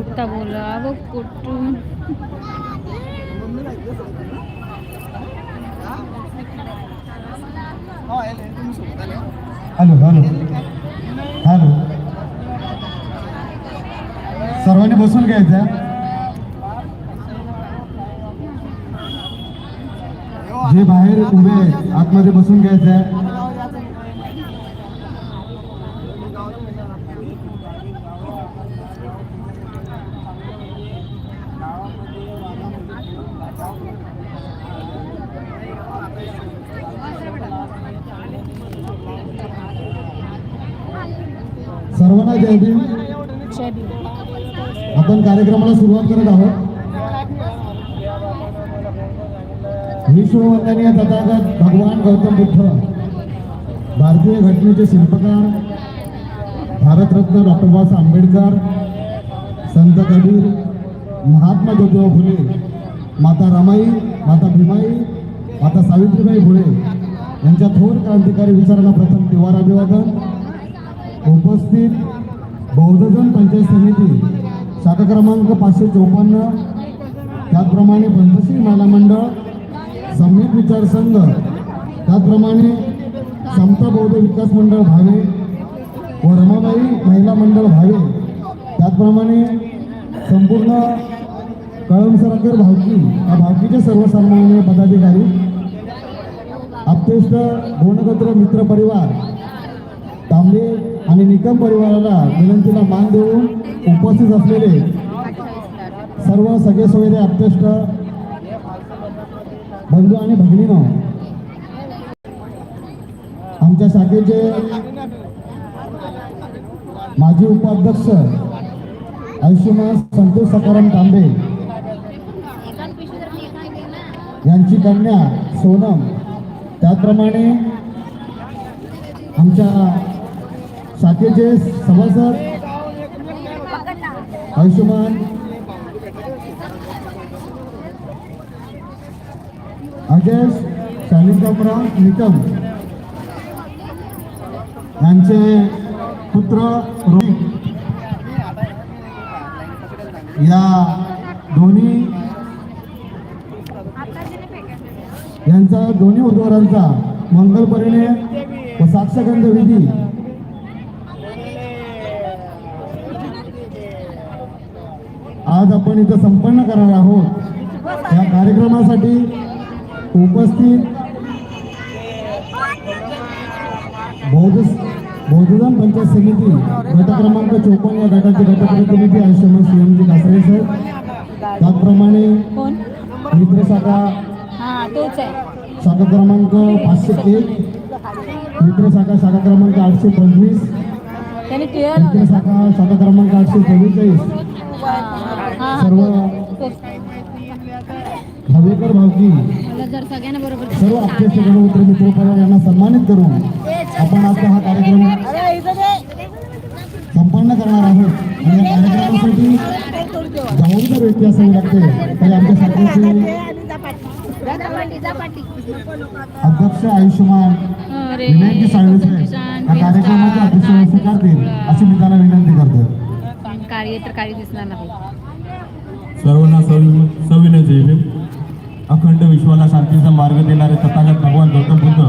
आत्ता बोला बघ कुठून हॅलो हॅलो हॅलो सर्वांनी बसून घ्यायचं जे बाहेर उभे आतमध्ये बसून घ्यायचं आहे सर्वांना जय भीम आपण स्वागत करत आहोत. विश्ववंदनीय तथागत भगवान गौतम बुद्ध भारतीय घटनेचे शिल्पकार भारतरत्न डॉक्टर बाबासाहेब आंबेडकर संत कबीर महात्मा ज्योतिबा फुले माता रमाई माता भीमाई माता सावित्रीबाई फुले यांच्या थोर क्रांतिकारी विचारांना प्रथम तिवार अभिवादन उपस्थित बौद्धजन पंचायत समिती शाखा क्रमांक पाचशे चौपन्न. त्याचप्रमाणे पंचशील महिला मंडळ सम्यक विचार संघ त्याचप्रमाणे समता बौद्ध विकास मंडळ भावे व रमाबाई महिला मंडळ भावे. त्याचप्रमाणे संपूर्ण कळमसरकर भावकी या भावकीचे सर्वसामान्य पदाधिकारी. आपतेष्ट गोणगत्र मित्र परिवार. तांबे आणि निकम परिवाराला विनंतीला मान देऊन उपस्थित असलेले सर्व सगळे सोयरे अध्यक्ष बंधू आणि भगिनीनं आमच्या शाखेचे माजी उपाध्यक्ष आयुष्यमान संतोष सकाराम तांबे यांची कन्या सोनम त्याचप्रमाणे आमच्या शाखेचे सभासद आयुष्यमान अजय शालिकापराव निकम। यांचे पुत्र रोहित। या दोन्ही यांचा दोन्ही उद्वारांचा मंगलपरीने व साक्षगंध विधी आज आपण इथं संपन्न करणार आहोत. या कार्यक्रमासाठी उपस्थित बौद्ध बौद्धधन पंचायत समिती गट क्रमांक चोपन्न या गटाचे गटप्रतिनिधी आयुष्यमान सीएमजी कासरे सर. त्याचप्रमाणे मित्र शाखा शाखा क्रमांक पाचशे एक. मित्र शाखा शाखा क्रमांक आठशे पंचवीस. मित्र शाखा शाखा क्रमांक आठशे चव्वेचाळीस. सर्व. हवेकर भावकी जर सर्व आपले गणमित्र मित्र परिवार यांना सन्मानित करून आपण आता हा कार्यक्रम संपन्न करणार आहोत आणि या कार्यक्रमासाठी जबाबदार व्यक्ती असावी लागते तर आमच्या शाखेचे अध्यक्ष आयुष्यमान विनायकी साळवे साहेब या कार्यक्रमाचे अध्यक्ष स्वीकारतील अशी मी त्यांना विनंती करतो कार्य तर काही दिसणार नाही सर्वांना सवि सविनय भीम. अखंड विश्वाला शांतीचा मार्ग देणारे तथागत भगवान गौतम बुद्ध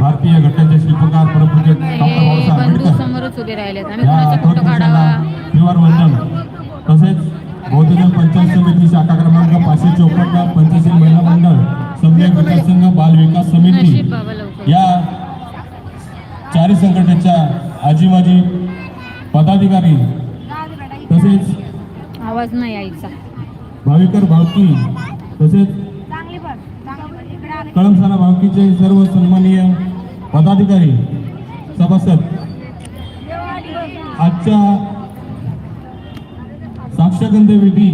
भारतीय घटनेचे शिल्पकार परमपूज्य डॉक्टर बाबासाहेब आंबेडकर. या काढावा? पुरुषांना त्रिवार वंदन तसेच बौद्धजन पंचायत समिती शाखा क्रमांक पाचशे चौपन्न पंचशील महिला मंडळ सम्यक विकास संघ बाल विकास समिती. या चारी संघटनेच्या आजी माजी पदाधिकारी तसेच आवाज नाही आईचा भाविकर भावकी तसेच कळमसाला भावकीचे सर्व सन्माननीय पदाधिकारी सभासद. आजच्या साक्षगंध विधी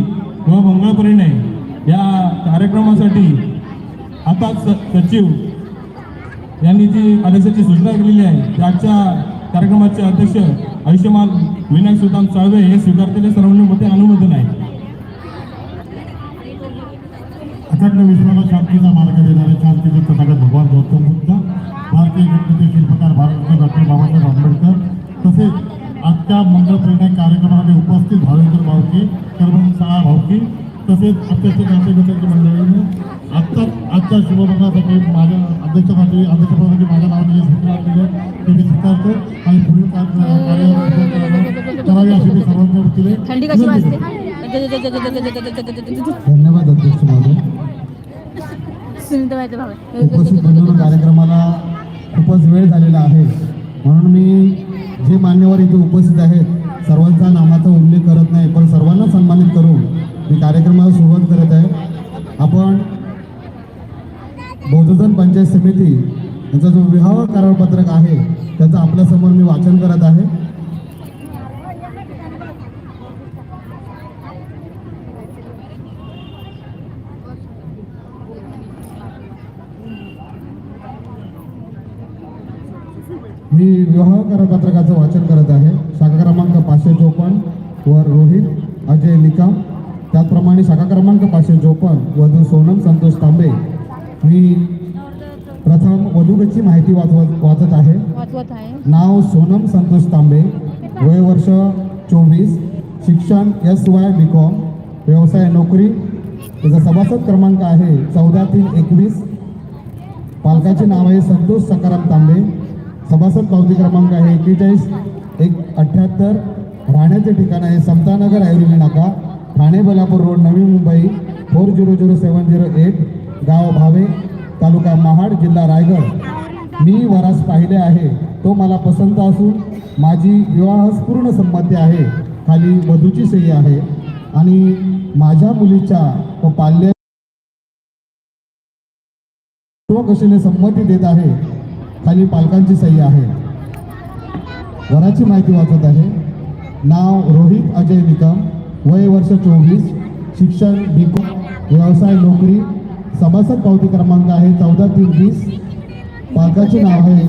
व मंगळपरीने या कार्यक्रमासाठी आता सचिव यांनी जी आदेशाची सूचना केलेली आहे त्या आजच्या कार्यक्रमाचे अध्यक्ष आयुष्यमान विनायक सुलतान चाळवे हे स्वीकारलेले सर्वांमध्ये अनुमोदन आहे. अखंड विश्वाला शांतीचा मार्ग देणारे शांतीचे तथागत भगवान गौतम बुद्ध भारतीय घटनेचे शिल्पकार भारतरत्न डॉक्टर बाबासाहेब आंबेडकर तसेच आजच्या मंगल प्रेरणा कार्यक्रमामध्ये उपस्थित भावेकर भावकी कर्मण शाळा भावकी तसेच आत्ताचे नातेगतांची मंडळीने आत्ता आजच्या शुभमंगळासाठी माझ्या अध्यक्षासाठी अध्यक्षपदासाठी माझ्या नावाने जे सूचना केली आहे. ते मी स्वीकारतो आणि पुढील कार्य कार्य करावी अशी मी सर्वांच्या वतीने. धन्यवाद. अध्यक्ष महोदय. उपस्थित बंधूंनो कार्यक्रमाला खूपच वेळ झालेला आहे. म्हणून मी जे मान्यवर इथे उपस्थित आहेत सर्वांचा नामाचा उल्लेख करत नाही पण सर्वांना सन्मानित करून मी कार्यक्रमाला सुरुवात करत आहे. आपण बहुजन पंचायत समिती यांचा जो विवाह करारपत्रक आहे त्याचं आपल्यासमोर मी वाचन करत आहे. मी विवाह करपत्रकाचं वाचन करत आहे. शाखा क्रमांक पाचशे चोपन्न वर रोहित अजय निकम त्याचप्रमाणे शाखा क्रमांक पाचशे चोपन्न वधू सोनम संतोष तांबे मी प्रथम वधूगतची माहिती वाचवत वाचत आहे. नाव सोनम संतोष तांबे वय वर्ष चोवीस शिक्षण एस वाय बी कॉम व्यवसाय नोकरी. त्याचा सभासद क्रमांक आहे चौदा तीन एकवीस. पालकाचे नाव आहे संतोष सकाराम तांबे. सभासद पावती क्रमांक आहे एक्केचाळीस एक अठ्ठ्याहत्तर. राहण्याचे ठिकाण आहे समतानगर ऐरोली नाका. Thane Balapur road Navi Mumbai four zero zero seven zero eight गाव भावे तालुका महाड जिल्हा रायगड. मी वरास पाहिले आहे. तो मला पसंत असून माझी विवाहास पूर्ण संमती आहे. खाली वधूची सही आहे. आणि माझ्या मुलीच्या व पाल्य कशीने संमती देत आहे? खाली पालकांची सही आहे. वराची माहिती वाचत आहे. नाव रोहित अजय निकम. वय वर्ष चोवीस शिक्षण बीकॉम व्यवसाय नोकरी सभासद पावती क्रमांक आहे चौदा तीन वीस. पालकाचे नाव आहे